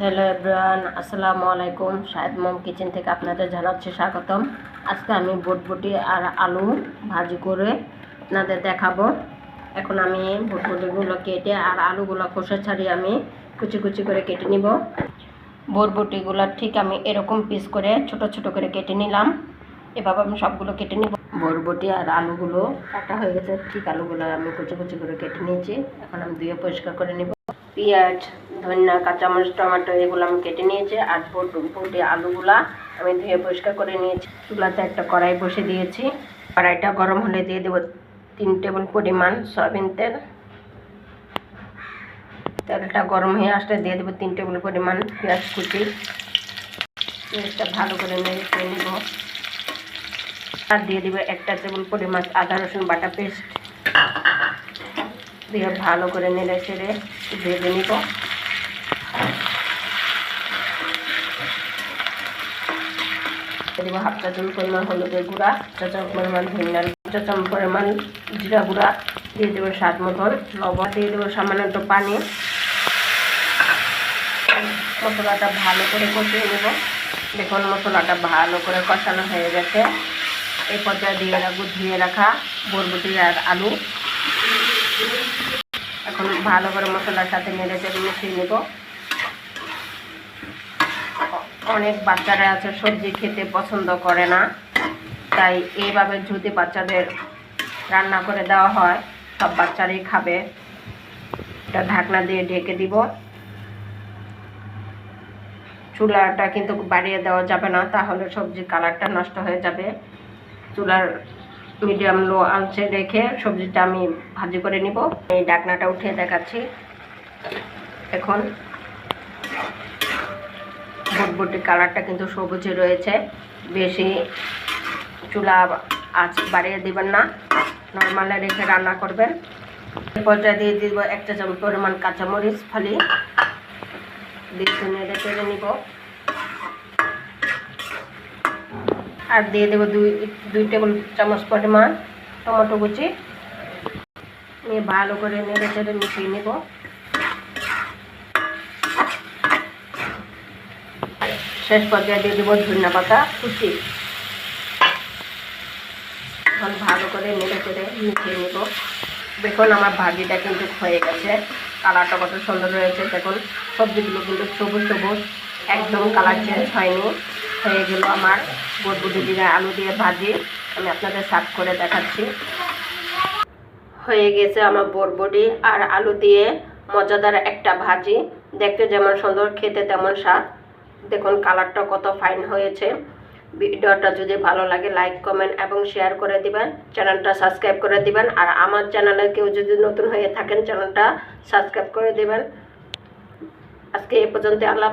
Hello everyone, আসসালামু আলাইকুম। শাহেদ মম kitchen থেকে আপনাদের জানাচ্ছি স্বাগতম। আজকে আমি বটবটি আর আলু ভাজি করে আপনাদের দেখাবো। এখন আমি বটবটিগুলো কেটে আর আলুগুলো খোসা ছাড়িয়ে আমি কুচি কুচি করে কেটে নিব। বরবটিগুলো ঠিক আমি এরকম পিস করে ছোট ছোট করে কেটে নিলাম। এভাবে আমি সবগুলো কেটে নিব। বরবটি আর আলুগুলো কাটা হয়ে গেছে। ঠিক আলুগুলো আমি কুচি কুচি করে কেটে নিয়েছি। এখন আমি ধুয়ে পরিষ্কার করে নিব। পেঁয়াজ ধনিয়া, কাঁচামরিচ, টমেটো এগুলো আমি কেটে নিয়েছি আর বটি আলুগুলা আমি ধুয়ে পরিষ্কার করে নিয়েছি। চুলাতে একটা কড়াই বসে দিয়েছি। কড়াইটা গরম হলে দিয়ে দেবো তিন টেবিল পরিমাণ সয়াবিন তেল। তেলটা গরম হয়ে আসলে দিয়ে দেবো তিন টেবিল পরিমাণ পেঁয়াজ কুচি। পেঁয়াজটা ভালো করে নেড়ে নেব। আর দিয়ে দেবো একটা টেবিল পরিমাণ আদা, রসুন বাটা পেস্ট। দিয়ে ভালো করে নেড়ে চেড়ে ভেজে নিব। দেবো হাফ চা চামচ পরিমাণ হলুদের গুঁড়া চা চামচ পরিমাণ ধনিয়ার চা চামচ পরিমাণ জিরা গুঁড়া, দিয়ে দেবো স্বাদ মতন লবণ, দিয়ে দেবো সামান্য একটু পানি। মশলাটা ভালো করে কষিয়ে নেব। দেখুন, মশলাটা ভালো করে কষানো হয়ে গেছে। এই পর্যায়ে দিয়ে রাখব, ধুয়ে রাখা বরবটি আর আলু। এখন ভালো করে মশলার সাথে চেড়ে মিশিয়ে নেব। অনেক বাচ্চারা আছে, সবজি খেতে পছন্দ করে না। তাই এইভাবে যদি বাচ্চাদের রান্না করে দেওয়া হয়, সব বাচ্চারাই খাবে। এটা ঢাকনা দিয়ে ঢেকে দিব। চুলাটা কিন্তু বাড়িয়ে দেওয়া যাবে না, তাহলে সবজির কালারটা নষ্ট হয়ে যাবে। চুলার মিডিয়াম লো আঁচে রেখে সবজিটা আমি ভাজি করে নিব। এই ডাকনাটা উঠিয়ে দেখাচ্ছি। এখন বটবটির কালারটা কিন্তু সবুজে রয়েছে। বেশি চুলা আঁচ বাড়িয়ে দিবেন না। নর্মালে রেখে রান্না করবেন। পর্যায়ে দিয়ে দিব একটা চামচ পরিমাণ কাঁচামরিচ ফালি। দিয়ে নেড়ে নিব। আর দিয়ে দেবো দুই দুই টেবিল চামচ পরিমাণ টমেটো কুচি। নিয়ে ভালো করে নেড়ে চেড়ে মিশিয়ে নেব। শেষ পর্যায়ে দিয়ে দেবো ধনিয়া পাতা, কুচি। এখন ভালো করে নেড়ে করে মিশিয়ে নেব। দেখুন আমার ভাজিটা কিন্তু হয়ে গেছে। কালারটা কত সুন্দর রয়েছে দেখুন, সবজিগুলো কিন্তু সবুজ সবুজ। একদম কালার চেঞ্জ হয়নি। হয়ে গেল আমার বটবুটি দিয়ে আলু দিয়ে ভাজি। আমি আপনাদের সার্ভ করে দেখাচ্ছি। হয়ে গেছে আমার বটবটি আর আলু দিয়ে মজাদার একটা ভাজি। দেখতে যেমন সুন্দর, খেতে তেমন স্বাদ। দেখুন কালারটা কত ফাইন হয়েছে। ভিডিওটা যদি ভালো লাগে লাইক কমেন্ট এবং শেয়ার করে দিবেন। চ্যানেলটা সাবস্ক্রাইব করে দিবেন। আর আমার চ্যানেলে কেউ যদি নতুন হয়ে থাকেন, চ্যানেলটা সাবস্ক্রাইব করে দিবেন। আজকে এ পর্যন্ত আল্লাহ